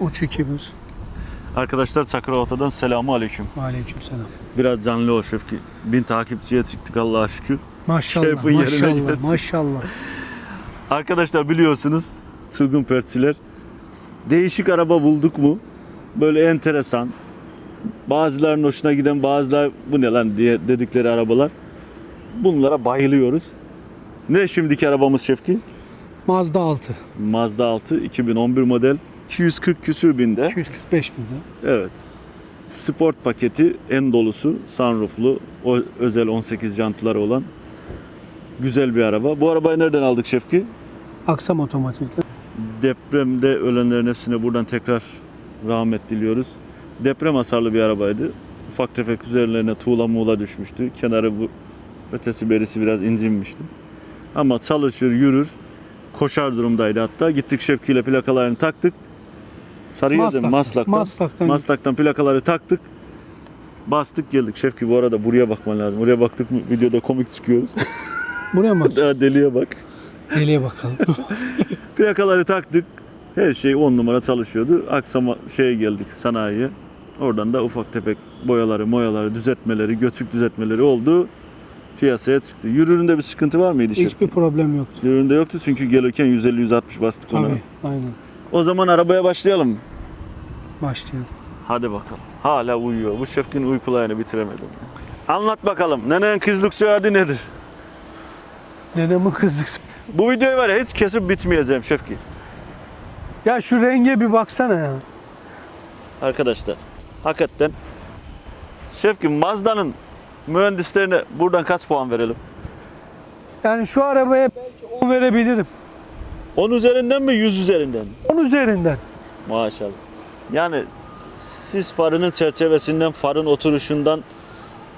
Uç 2'miz. Arkadaşlar Çakırovata'dan selamu aleyküm. Aleyküm selam. Biraz canlı ol Şefki. Bin takipçiye çıktık Allah'a şükür. Maşallah, Şefin maşallah, maşallah. Arkadaşlar biliyorsunuz çılgın perçiler. Değişik araba bulduk mu? Böyle enteresan. Bazılarının hoşuna giden bazılar bu ne lan diye dedikleri arabalar. Bunlara bayılıyoruz. Ne şimdiki arabamız Şefki? Mazda 6. Mazda 6 2011 model. 240 küsür binde. 245 bin lira. Evet. Sport paketi en dolusu sunrooflu o özel 18 jantları olan güzel bir araba. Bu arabayı nereden aldık Şefki? Aksam otomotivde. Depremde ölenlerin hepsine buradan tekrar rahmet diliyoruz. Deprem hasarlı bir arabaydı. Ufak tefek üzerlerine tuğla muğla düşmüştü. Kenarı bu ötesi berisi biraz incinmişti. Ama çalışır, yürür, koşar durumdaydı hatta. Gittik Şevki ile plakalarını taktık. Sarıyer'de Maslak. Maslak'tan. Maslak'tan. Maslak'tan plakaları taktık. Bastık geldik. Şevki bu arada buraya bakman lazım. Oraya baktık mı videoda komik çıkıyoruz. Buraya mı Daha deliye bak. Deliye bakalım. Plakaları taktık. Her şey on numara çalışıyordu. Aksama şeye geldik sanayiye. Oradan da ufak tefek boyaları, moyaları, düzeltmeleri, göçük düzeltmeleri oldu. Piyasaya çıktı. Yürüründe bir sıkıntı var mıydı? Hiçbir problem yoktu. Yürüründe yoktu çünkü gelirken 150-160 bastık ona. Tabii, aynen. O zaman arabaya başlayalım. Başlayalım. Hadi bakalım. Hala uyuyor. Bu şefkin uykularını bitiremedim. Anlat bakalım. Nenenin kızlık soyadı nedir? Nenemin kızlık. Bu videoyu var ya hiç kesip bitmeyeceğim şefki. Ya şu renge bir baksana ya. Arkadaşlar hakikaten Şefki Mazda'nın mühendislerine buradan kaç puan verelim? Yani şu arabaya belki 10 verebilirim. 10 üzerinden mi 100 üzerinden mi? 10 üzerinden. Maşallah. Yani siz farının çerçevesinden, farın oturuşundan,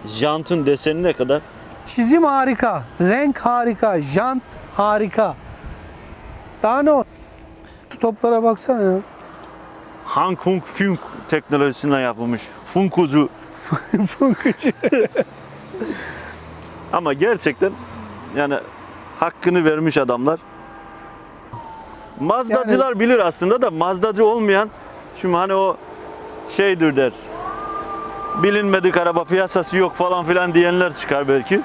jantın desenine kadar Çizim harika, renk harika, jant harika. Daha ne o? Şu toplara baksana ya. Han Kung Funk teknolojisinden yapılmış. Funkucu. Funkucu. Ama gerçekten yani hakkını vermiş adamlar. Mazdacılar bilir aslında da Mazdacı olmayan şimdi hani o şeydir der. Bilinmedik araba piyasası yok falan filan diyenler çıkar belki.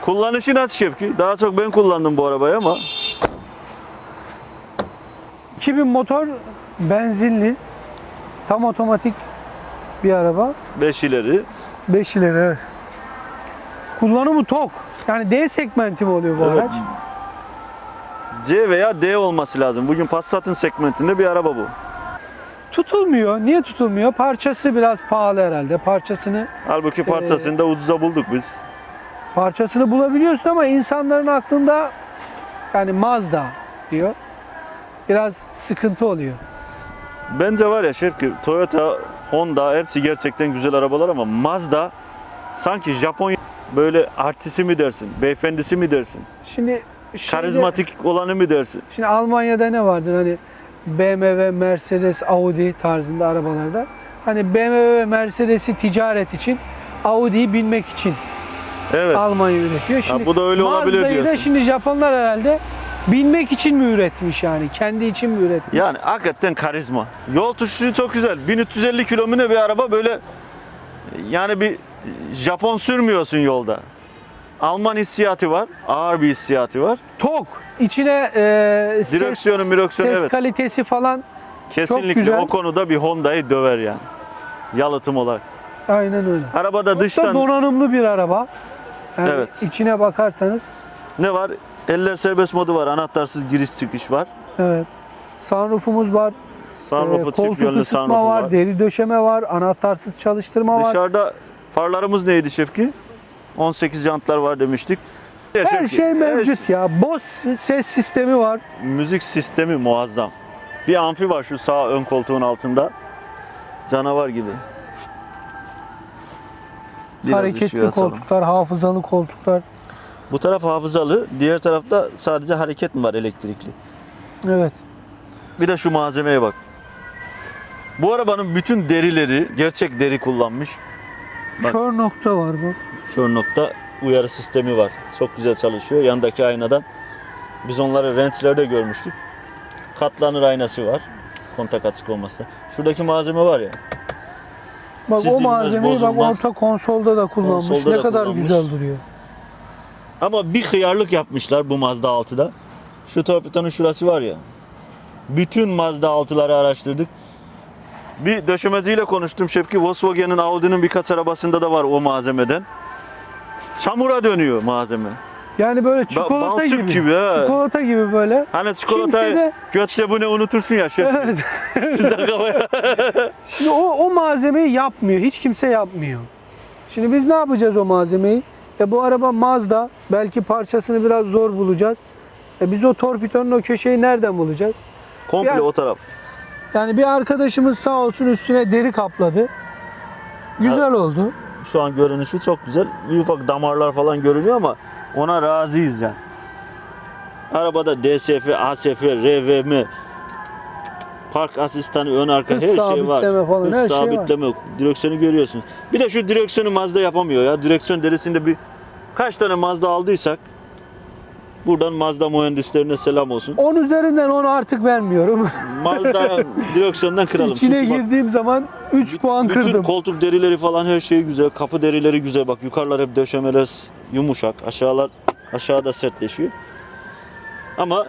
Kullanışı nasıl Şevki? Daha çok ben kullandım bu arabayı ama 2000 motor benzinli. Tam otomatik bir araba. 5 ileri. 5 ileri evet. Kullanımı tok. Yani D segmenti mi oluyor bu Evet. araç? C veya D olması lazım. Bugün Passat'ın segmentinde bir araba bu. Tutulmuyor. Niye tutulmuyor? Parçası biraz pahalı herhalde. Parçasını Halbuki parçasını da ucuza bulduk biz. parçasını bulabiliyorsun ama insanların aklında yani Mazda diyor. Biraz sıkıntı oluyor. Bence var ya Şevki, Toyota, Honda hepsi gerçekten güzel arabalar ama Mazda sanki Japonya böyle artisti mi dersin, beyefendisi mi dersin, Şimdi şeyde- karizmatik olanı mı dersin? Şimdi Almanya'da ne vardır hani BMW, Mercedes, Audi tarzında arabalarda. Hani BMW ve Mercedes'i ticaret için, Audi'yi bilmek için Evet. Almanya üretiyor. Şimdi bu da öyle olabilir Mazda'yı da şimdi Japonlar herhalde bilmek için mi üretmiş yani? Kendi için mi üretmiş? Yani hakikaten karizma. Yol tutuşu çok güzel. 1350 kilometre bir araba böyle yani bir Japon sürmüyorsun yolda. Alman hissiyatı var, ağır bir hissiyatı var. Tok. İçine e, ses, Direksiyonu, mireksiyonu, ses evet. kalitesi falan. Kesinlikle güzel. o konuda bir Honda'yı döver yani. Yalıtım olarak. Aynen öyle. Arabada Çok da dıştan donanımlı bir araba. Yani Evet. içine bakarsanız ne var? Eller serbest modu var. Anahtarsız giriş çıkış var. evet. Sunroofumuz var. Sunroof'u Ee, koltuk yönlü sunroof'u var, var. deri döşeme var, anahtarsız çalıştırma var. Dışarıda farlarımız neydi Şefki? 18 jantlar var demiştik. Her şey mevcut ya. Bose ses sistemi var. müzik sistemi muazzam. Bir amfi var şu sağ ön koltuğun altında. Canavar gibi. Biraz Hareketli koltuklar, hafızalı koltuklar. Bu taraf hafızalı, diğer tarafta sadece hareket mi var elektrikli? Evet. Bir de şu malzemeye bak. Bu arabanın bütün derileri gerçek deri kullanmış. Bak. Kör nokta var bak. Kör nokta uyarı sistemi var. Çok güzel çalışıyor. Yandaki aynadan biz onları rençlerde görmüştük. Katlanır aynası var. kontak açık olmasa. Şuradaki malzeme var ya. Bak o malzemeyi bak bozulmaz. orta konsolda da kullanmış. Konsolda ne da kadar kullanmış. güzel duruyor. Ama bir hıyarlık yapmışlar bu Mazda 6'da. Şu torpidonun şurası var ya. Bütün Mazda 6'ları araştırdık. Bir döşemeciyle konuştum Şevki. Volkswagen'in, Audi'nin birkaç arabasında da var o malzemeden. Çamura dönüyor malzeme. Yani böyle çikolata balçık gibi. gibi. Çikolata gibi böyle. Hani çikolatayı Kimse de- götse bu ne unutursun ya Şevki. Evet. Sıcak havaya. Şimdi o, o malzemeyi yapmıyor. Hiç kimse yapmıyor. Şimdi biz ne yapacağız o malzemeyi? E bu araba Mazda. Belki parçasını biraz zor bulacağız. E biz o torpidonun o köşeyi nereden bulacağız? Komple Ya- o taraf. Yani bir arkadaşımız sağ olsun üstüne deri kapladı. Güzel oldu. Şu an görünüşü çok güzel. Bir ufak damarlar falan görünüyor ama ona razıyız yani. Arabada DSF, ASF, RVM, park asistanı, ön arka Hız her şey var. sabitleme falan, Hız her şey var. sabitleme, direksiyonu görüyorsunuz. Bir de şu direksiyonu Mazda yapamıyor ya. Direksiyon derisinde bir kaç tane Mazda aldıysak buradan Mazda mühendislerine selam olsun. 10 üzerinden 10 artık vermiyorum. Mazda direksiyondan kıralım. İçine Çünkü bak- girdiğim zaman 3 puan bütün kırdım. koltuk derileri falan her şey güzel. Kapı derileri güzel. Bak yukarılar hep döşemeler yumuşak. Aşağılar aşağıda sertleşiyor. Ama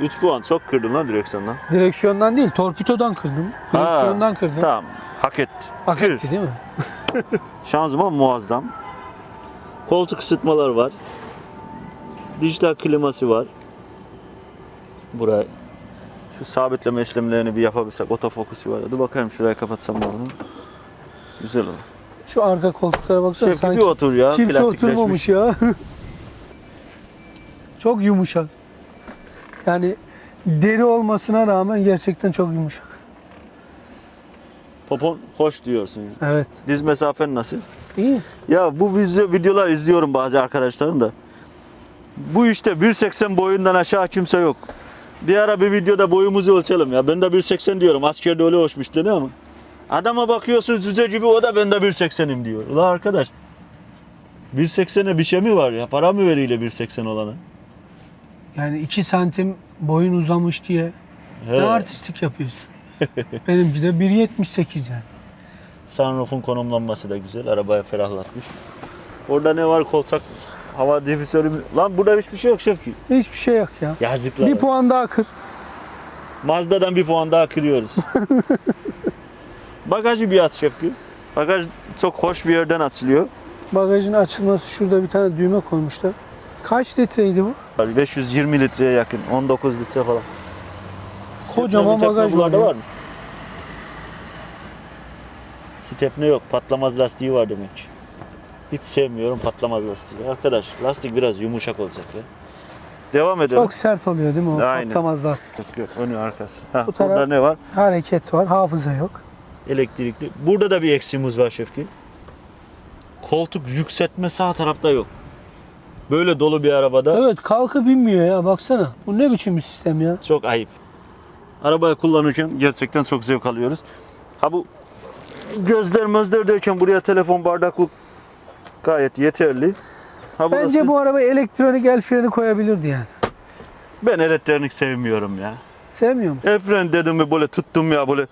3 puan çok kırdın lan direksiyondan. Direksiyondan değil, torpidodan kırdım. Ha, Direksiyondan kırdım. Tamam. Hak etti. Hak etti değil mi? Şanzıman muazzam. Koltuk ısıtmalar var. Dijital kliması var. Buraya şu sabitleme işlemlerini bir yapabilsek otofokusu var. Dur bakayım şuraya kapatsam da bunu. Güzel olur. Şu arka koltuklara baksana Şevki bir sanki otur ya. kimse oturmamış ya. çok yumuşak. Yani deri olmasına rağmen gerçekten çok yumuşak. Popon hoş diyorsun. ya. Evet. Diz mesafen nasıl? İyi. Ya bu video, videolar izliyorum bazı arkadaşların da. Bu işte 1.80 boyundan aşağı kimse yok. Bir ara bir videoda boyumuzu ölçelim ya. Ben de 1.80 diyorum. Askerde öyle hoşmuş dedi ama. Adama bakıyorsun cüce gibi o da ben de 1.80'im diyor. Ulan arkadaş 1.80'e bir şey mi var ya? Para mı veriyle 1.80 olana? Yani 2 santim boyun uzamış diye He. ne artistik yapıyorsun. Benimki de 1.78 yani. Sunroof'un konumlanması da güzel. Arabaya ferahlatmış. Orada ne var? Kolsak hava difüzörü? Lan burada hiçbir şey yok Şevki. Hiçbir şey yok ya. Yazıklar. Bir puan daha kır. Mazda'dan bir puan daha kırıyoruz. Bagajı bir aç Şevki. Bagaj çok hoş bir yerden açılıyor. Bagajın açılması şurada bir tane düğme koymuşlar. Kaç litreydi bu? 520 litreye yakın. 19 litre falan. Kocaman Stepne, bagaj var ya. var mı? Stepne yok. Patlamaz lastiği var demek. Hiç sevmiyorum patlamaz lastiği. Arkadaş lastik biraz yumuşak olacak ya. Devam edelim. Çok sert oluyor değil mi o Aynen. patlamaz lastik. Yok, önü arkası. Ha, Bu taraf- Burada ne var? Hareket var, hafıza yok. Elektrikli. Burada da bir eksiğimiz var Şefki. Koltuk yükseltme sağ tarafta yok. Böyle dolu bir arabada Evet kalkıp inmiyor ya baksana. Bu ne biçim bir sistem ya? çok ayıp. Arabayı kullanırken gerçekten çok zevk alıyoruz. Ha bu gözler mözler derken buraya telefon bardaklık gayet yeterli. Ha burası- Bence bu araba elektronik el freni koyabilirdi yani. ben elektronik sevmiyorum ya. Sevmiyor musun? El fren dedim mi böyle tuttum ya böyle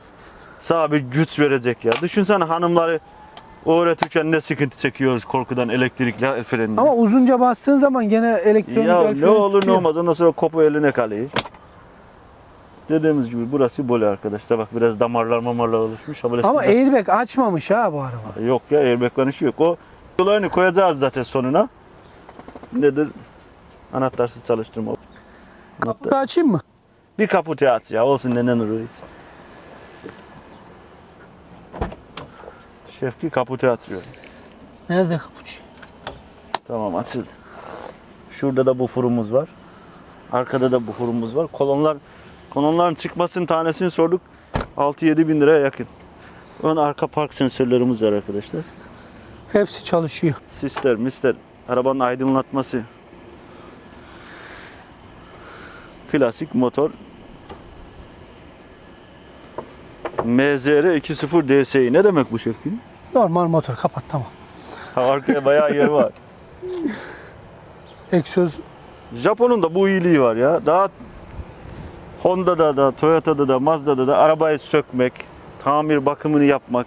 sağ bir güç verecek ya. Düşünsene hanımları öğretirken ne sıkıntı çekiyoruz korkudan elektrikli el frenini. Ama uzunca bastığın zaman gene elektronik Ya el ne freni olur ne tutuyor. olmaz ondan sonra kopu eline kalıyor. Dediğimiz gibi burası böyle arkadaşlar bak biraz damarlar mamarlar oluşmuş. Ha böyle Ama sıcak- airbag açmamış ha bu araba. Yok ya airbag'ların işi yok. O yollarını koyacağız zaten sonuna. Nedir? Anahtarsız çalıştırma. Kaputu açayım mı? Bir kaputu aç ya olsun nenen olur hiç. Şefki kaputu açıyor. Nerede kaputu? Tamam açıldı. Şurada da bufurumuz var. Arkada da bufurumuz var. Kolonlar kolonların çıkmasının tanesini sorduk. 6-7 bin liraya yakın. Ön arka park sensörlerimiz var arkadaşlar. Hepsi çalışıyor. Sisler, misler, arabanın aydınlatması. Klasik motor. MZR 2.0 DSI ne demek bu şefkin? Normal motor kapat tamam. Ha, arkaya bayağı yer var. Egzoz Japon'un da bu iyiliği var ya. Daha Honda'da da, Toyota'da da, Mazda'da da arabayı sökmek, tamir bakımını yapmak,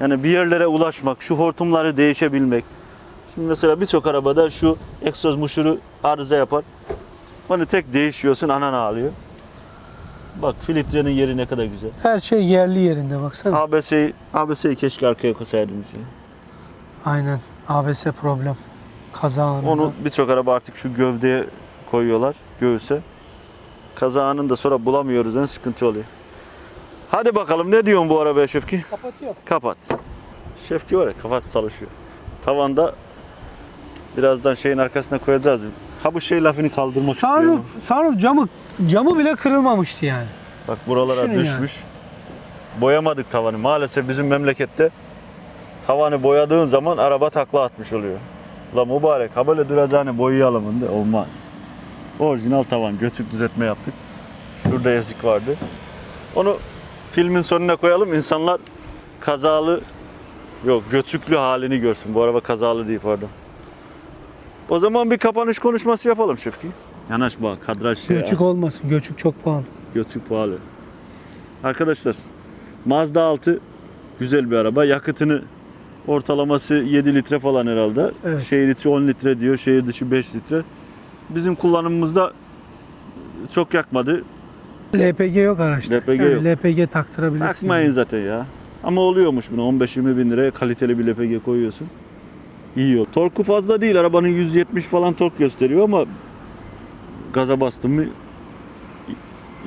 yani bir yerlere ulaşmak, şu hortumları değişebilmek. Şimdi mesela birçok arabada şu egzoz muşuru arıza yapar. Hani tek değişiyorsun anan ağlıyor. Bak filtrenin yeri ne kadar güzel. Her şey yerli yerinde baksana. ABS'yi ABS'yi keşke arkaya koysaydınız ya. Aynen. ABS problem. Kaza anında. Onu birçok araba artık şu gövdeye koyuyorlar, göğüse. Kaza anında sonra bulamıyoruz, en sıkıntı oluyor. Hadi bakalım ne diyorsun bu arabaya Şefki? kapatıyor. Kapat. Şefki var ya kafası çalışıyor. Tavanda birazdan şeyin arkasına koyacağız. Ha bu şey lafını kaldırmak istiyorum. Sunroof, sunroof camı camı bile kırılmamıştı yani. Bak buralara Düşünün düşmüş. Boyamadık tavanı. Maalesef bizim memlekette tavanı boyadığın zaman araba takla atmış oluyor. La mübarek ha böyle duracağını boyayalım da olmaz. Orijinal tavan götük düzeltme yaptık. Şurada ezik vardı. Onu filmin sonuna koyalım. İnsanlar kazalı yok götüklü halini görsün. Bu araba kazalı değil pardon. O zaman bir kapanış konuşması yapalım Şefki. Yanaş bak kadraj şey ya. Göçük olmasın. Göçük çok pahalı. Götü pahalı. Arkadaşlar Mazda 6 güzel bir araba. Yakıtını ortalaması 7 litre falan herhalde. Evet. Şehir içi 10 litre diyor, şehir dışı 5 litre. Bizim kullanımımızda çok yakmadı. LPG yok araçta. LPG yok. LPG taktırabilirsin. Takmayın zaten ya. Ama oluyormuş buna 15-20 bin liraya kaliteli bir LPG koyuyorsun. İyi yol. Torku fazla değil. Arabanın 170 falan tork gösteriyor ama gaza bastın mı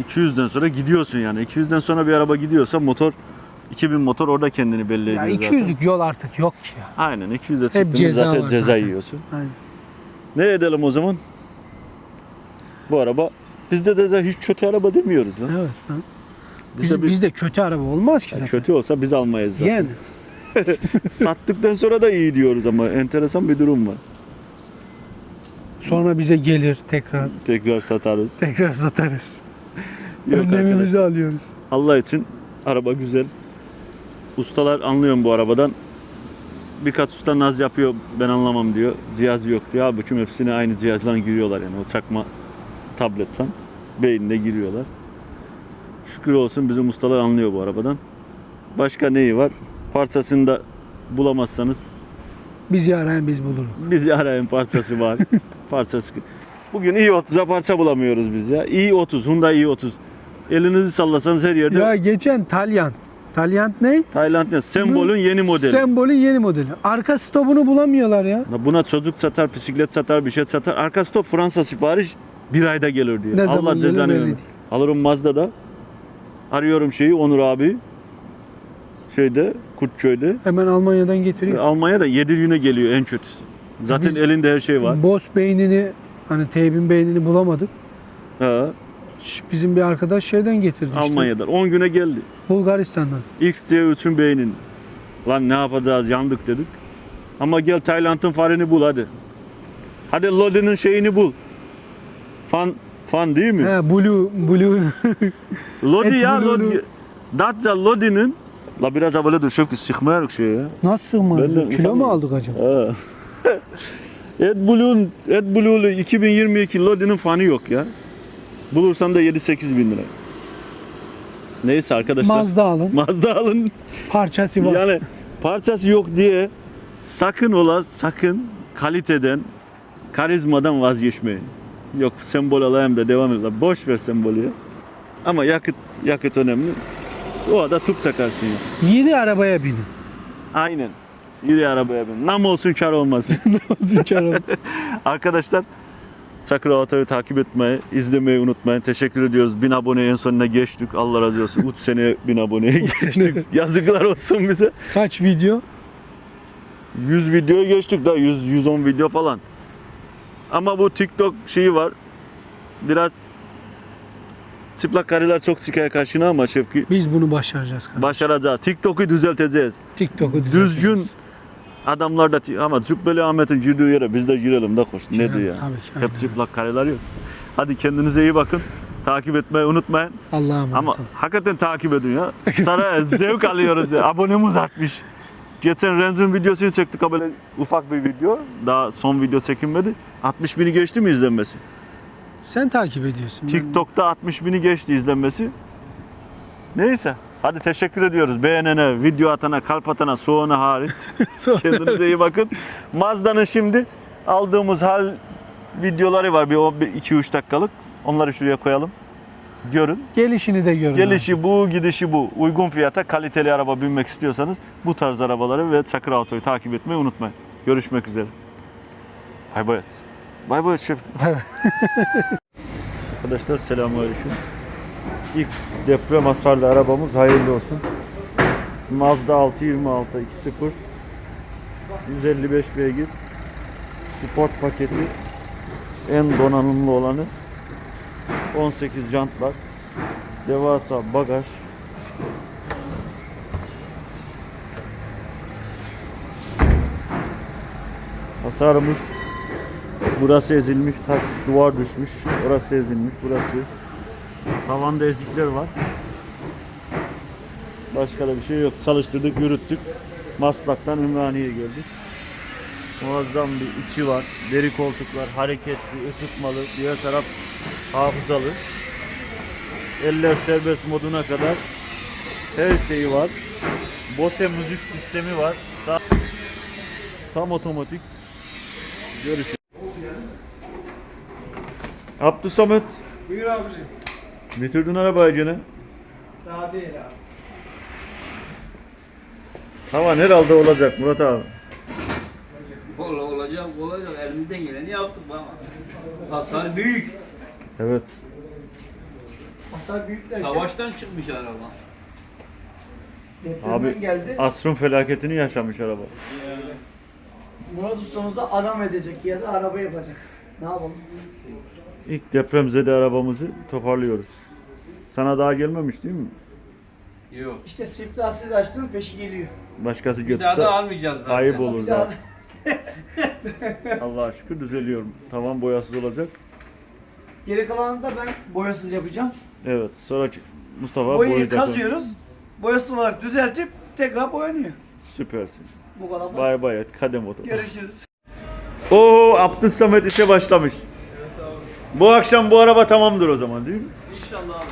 200'den sonra gidiyorsun yani. 200'den sonra bir araba gidiyorsa motor 2000 motor orada kendini belli Ya ediyor zaten. 200'lük yol artık yok ki ya. Aynen 200'e çıktığında ceza zaten var ceza zaten. yiyorsun. Aynen. Ne edelim o zaman? Bu araba bizde de zaten hiç kötü araba demiyoruz lan. Evet. Lan. Bizde Biz, bizde kötü araba olmaz ki zaten. kötü olsa biz almayız zaten. Yani. Sattıktan sonra da iyi diyoruz ama enteresan bir durum var. Sonra bize gelir tekrar. Tekrar satarız. Tekrar satarız. Yok Önlemimizi alıyoruz. Allah için araba güzel. Ustalar anlıyorum bu arabadan. Birkaç usta naz yapıyor ben anlamam diyor. Cihaz yok diyor. Halbuki hepsine aynı cihazla giriyorlar yani o çakma tabletten beynine giriyorlar. Şükür olsun bizim ustalar anlıyor bu arabadan. Başka neyi var? Parçasını da bulamazsanız Bizi arayan biz buluruz. Bizi arayın parçası var. parçası. Bugün i30'a parça bulamıyoruz biz ya. i30, Hyundai i30. Elinizi sallasanız her yerde Ya geçen Talyant. Talyant ne? Tayland ne? Sembolün yeni modeli. Sembolün yeni modeli. Arka stopunu bulamıyorlar ya. Ya Buna çocuk satar, bisiklet satar, bir şey satar. Arka stop Fransa sipariş bir ayda gelir diyor. Ne Allah zaman gelir cezanı belli vermesin. değil. Alırım Mazda'da. Arıyorum şeyi Onur abi. Şeyde, Kurtköy'de. Hemen Almanya'dan getiriyor. Almanya'da 7 güne geliyor en kötüsü. Zaten Biz- elinde her şey var. Boss beynini hani teybin beynini bulamadık. Ha, Bizim bir arkadaş şeyden getirdi işte. Almanya'dan 10 güne geldi. Bulgaristan'dan. XT3'ün beynin. Lan ne yapacağız yandık dedik. Ama gel Tayland'ın fareni bul hadi. Hadi Lodi'nin şeyini bul. Fan fan değil mi? He, Blue, Blue. Lodi Et ya Blue'lu. Lodi. Datça Lodi'nin La biraz da böyle dur Şevki sıkmayarak şey ya. Nasıl de Kilo mu aldık acaba? Ha. AdBlue'un AdBlue'lu 2022 Lodi'nin fanı yok ya. Bulursan da 7-8 bin lira. Neyse arkadaşlar. Mazda alın. Mazda alın. Parçası var. Yani parçası yok diye sakın ola sakın kaliteden, karizmadan vazgeçmeyin. Yok sembol alayım da devam et. Boş ver sembolü ya. Ama yakıt yakıt önemli. O da tüp takarsın ya. Yeni arabaya binin. Aynen. Yürü arabaya bin. Nam olsun kar olmasın. Nasıl içeri Arkadaşlar Çakır Auto'yu takip etmeyi, izlemeyi unutmayın. Teşekkür ediyoruz. 1000 aboneye en sonuna geçtik. Allah razı olsun. 3 sene 1000 aboneye geçtik. Yazıklar olsun bize. Kaç video? 100 videoya geçtik daha 100 110 video falan. Ama bu TikTok şeyi var. Biraz çıplak karılar çok çıkaya karşına ama Şevki Biz bunu başaracağız. kardeşim. başaracağız. TikTok'u düzelteceğiz. TikTok'u düzelteceğiz. Düzgün adamlar da ama Cübbeli Ahmet'in girdiği yere biz de girelim de hoş. Ne diyor ya? tabii ki, aynen. Hep çıplak karılar yok. Hadi kendinize iyi bakın. Takip etmeyi unutmayın. Allah'a emanet Ama olun. hakikaten takip edin ya. Sana zevk alıyoruz ya. Abonemiz artmış. Geçen Renz'in videosunu çektik ha böyle ufak bir video. Daha son video çekinmedi. 60 bini geçti mi izlenmesi? Sen takip ediyorsun. TikTok'ta 60 bini geçti izlenmesi. Neyse. Hadi teşekkür ediyoruz. Beğenene, video atana, kalp atana, soğana hariç. Kendinize iyi bakın. Mazda'nın şimdi aldığımız hal videoları var. Bir 2-3 dakikalık. Onları şuraya koyalım. Görün. Gelişini de görün. Gelişi bu, gidişi bu. Uygun fiyata kaliteli araba binmek istiyorsanız bu tarz arabaları ve Çakır Auto'yu takip etmeyi unutmayın. Görüşmek üzere. Bay bay. et. Bay bay et şef. Arkadaşlar selamünaleyküm. İlk deprem hasarlı arabamız hayırlı olsun. Mazda 626 2.0 155 beygir sport paketi en donanımlı olanı 18 jantlar. Devasa bagaj. Hasarımız burası ezilmiş taş duvar düşmüş. Orası ezilmiş burası. Tavanda ezikler var. Başka da bir şey yok. Çalıştırdık yürüttük. Maslak'tan Ümraniye'ye geldik. Muazzam bir içi var. Deri koltuklar hareketli ısıtmalı. Diğer taraf hafızalı eller serbest moduna kadar her şeyi var. Bose müzik sistemi var. Sa- Tam otomatik. Görüşürüz. Abdü Samet. Buyur abicim. Bitirdin arabayı gene. Daha değil abi. Tavan herhalde olacak Murat abi. Ola olacak olacak elimizden geleni yaptık ama hasar büyük. Evet. Hasar büyük derken Savaştan çıkmış araba. depremden Abi geldi. asrın felaketini yaşamış araba. Murat ustamıza adam edecek ya da araba yapacak. Ne yapalım? İlk depremzede arabamızı toparlıyoruz. Sana daha gelmemiş değil mi? Yok. İşte siftahsız açtın peşi geliyor. Başkası Bir daha götürse da almayacağız zaten. ayıp olur Bir daha da. Allah'a şükür düzeliyorum. Tavan boyasız olacak. Geri kalanını da ben boyasız yapacağım. Evet. Sonra Mustafa Boyayı boyayacak. kazıyoruz. Boyasız olarak düzeltip tekrar boyanıyor. Süpersin. Bu kadar basit. Bay bay et. Kadem otur. Görüşürüz. Oo Abdus Samet işe başlamış. Bu akşam bu araba tamamdır o zaman değil mi? İnşallah abi.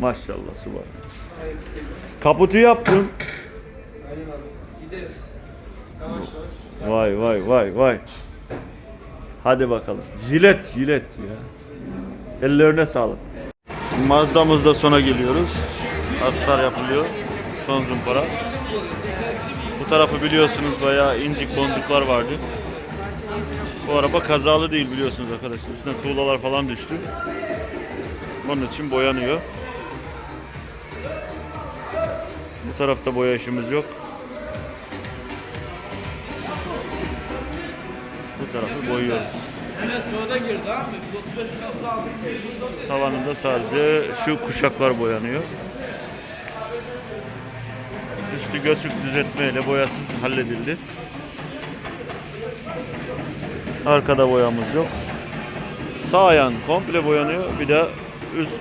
Maşallah subhanallah. Kaputu yaptın. Gideriz. Vay vay vay vay. Hadi bakalım. Jilet jilet ya. Ellerine sağlık. Mazda'mızda sona geliyoruz. Astar yapılıyor. Son zımpara. Bu tarafı biliyorsunuz bayağı incik boncuklar vardı. Bu araba kazalı değil biliyorsunuz arkadaşlar. Üstüne tuğlalar falan düştü. Onun için boyanıyor. Bu tarafta boya işimiz yok. Şartlı aldık. Tavanında sadece şu kuşaklar boyanıyor. Üstü göçük düzeltmeyle boyasız halledildi. Arkada boyamız yok. Sağ yan komple boyanıyor. Bir de üst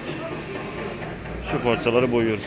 şu parçaları boyuyoruz.